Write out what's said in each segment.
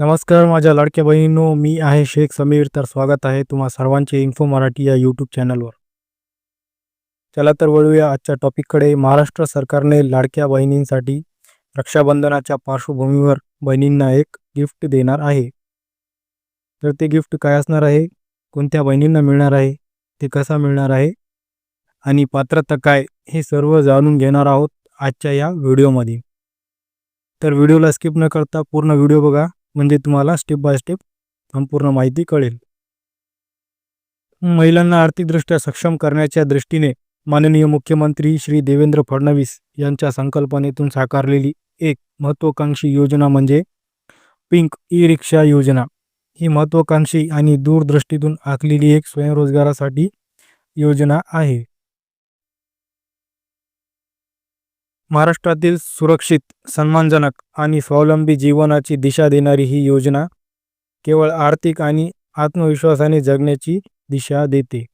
नमस्कार माझ्या लाडक्या बहिणींनो मी आहे शेख समीर. तर स्वागत आहे तुम्हा सर्वांचे इन्फो मराठी या यूट्यूब चॅनलवर. चला तर वळूया आजच्या टॉपिककडे महाराष्ट्र सरकारने लाडक्या बहिणींसाठी रक्षाबंधनाच्या पार्श्वभूमीवर बहिणींना एक गिफ्ट देणार आहे. तर ते गिफ्ट काय असणार आहे? कोणत्या बहिणींना मिळणार आहे? ते कसा मिळणार आहे? आणि पात्रता काय? हे सर्व जाणून घेणार आहोत आजच्या या व्हिडिओमध्ये तर व्हिडिओला स्किप न करता पूर्ण व्हिडिओ बघा. म्हणजे तुम्हाला स्टेप बाय स्टेप संपूर्ण माहिती कळेल. महिलांना आर्थिकदृष्ट्या सक्षम करण्याच्या दृष्टीने माननीय मुख्यमंत्री श्री देवेंद्र फडणवीस यांच्या संकल्पनेतून साकारलेली एक महत्त्वाकांक्षी योजना म्हणजे पिंक ई रिक्षा योजना. ही महत्त्वाकांक्षी आणि दूरदृष्टीतून आखलेली एक स्वयंरोजगारासाठी योजना आहे. महाराष्ट्रातील सुरक्षित सन्मानजनक आणि स्वावलंबी जीवनाची दिशा देणारी ही योजना केवळ आर्थिक आणि आत्मविश्वासाने जगण्याची दिशा देते.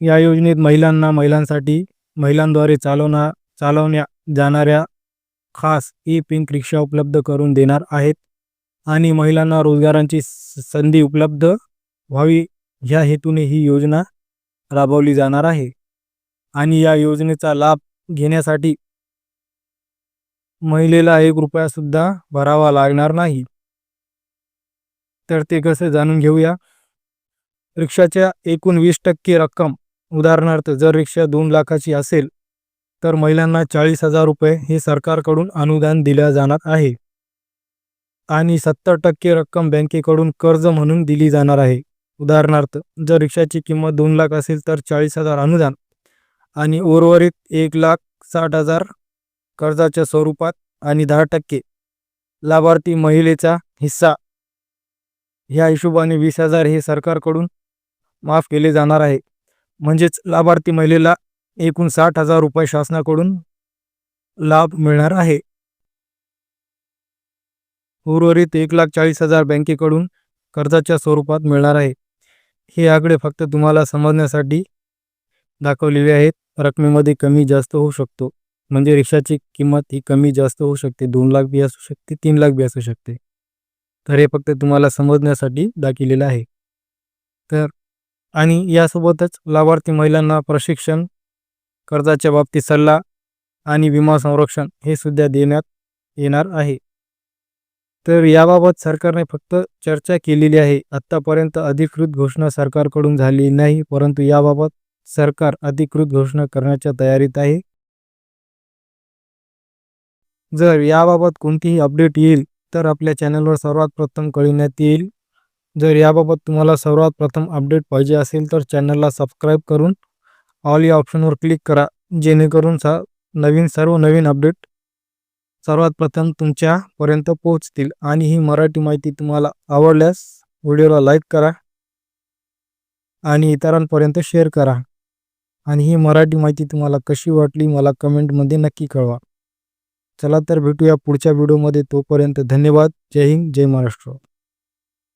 या योजनेत महिलांना महिलांसाठी महिलांद्वारे चालवणा चालवण्या जाणाऱ्या खास ई पिंक रिक्षा उपलब्ध करून देणार आहेत आणि महिलांना रोजगारांची संधी उपलब्ध व्हावी. ह्या हेतूने ही योजना राबवली जाणार आहे. आणि या योजनेचा लाभ घेण्यासाठी महिलेला एक रुपया सुद्धा भरावा लागणार नाही. तर ते कसे जाणून घेऊया. रिक्षाच्या एकूण वीस टक्के रक्कम उदाहरणार्थ जर रिक्षा दोन लाखाची असेल तर महिलांना चाळीस हजार रुपये हे सरकारकडून अनुदान दिल्या जाणार आहे. आणि सत्तर टक्के रक्कम बँकेकडून कर्ज म्हणून दिली जाणार आहे. उदाहरणार्थ जर रिक्षाची किंमत दोन लाख असेल तर चाळीस हजार अनुदान आणि उर्वरित एक लाख साठ हजार कर्जाच्या स्वरूपात आणि दहा टक्के लाभार्थी महिलेचा हिस्सा. ह्या हिशोबाने वीस हजार हे सरकारकडून माफ केले जाणार आहे. म्हणजेच लाभार्थी महिलेला एकूण साठ हजार रुपये शासनाकडून लाभ मिळणार आहे. उर्वरित एक लाख चाळीस हजार बँकेकडून कर्जाच्या स्वरूपात मिळणार आहे. हे आकडे फक्त तुम्हाला समजण्यासाठी दाखवलेले आहेत. रकमेमध्ये कमी जास्त होऊ शकतो. म्हणजे रिक्षाची किंमत ही कमी जास्त होऊ शकते. दोन लाख बी असू शकते तीन लाख बी असू शकते. तर हे फक्त तुम्हाला समजण्यासाठी दाखवलेलं आहे. तर आणि यासोबतच लाभार्थी महिलांना प्रशिक्षण कर्जाच्या बाबतीत सल्ला आणि विमा संरक्षण हे सुद्धा देण्यात येणार आहे. तर याबाबत सरकारने फक्त चर्चा केलेली आहे. आत्तापर्यंत अधिकृत घोषणा सरकारकडून झाली नाही परंतु याबाबत सरकार अधिकृत घोषणा करण्याच्या तयारीत आहे. जर याबाबत कोणतीही अपडेट येईल तर आपल्या चॅनलवर सर्वात प्रथम कळविण्यात येईल. जर याबाबत तुम्हाला सर्वात प्रथम अपडेट पाहिजे असेल तर चॅनलला सबस्क्राईब करून ऑल या ऑप्शनवर क्लिक करा जेणेकरून सा नवीन सर्व नवीन अपडेट सर्वात प्रथम तुमच्यापर्यंत पोहोचतील आणि ही मराठी माहिती तुम्हाला आवडल्यास व्हिडिओला लाईक करा आणि इतरांपर्यंत शेअर करा. आणि ही मराठी माहिती तुम्हाला कशी वाटली मला कमेंटमध्ये नक्की कळवा. चला तर भेटूया पुढच्या व्हिडिओमध्ये तोपर्यंत धन्यवाद. जय हिंद जय महाराष्ट्र.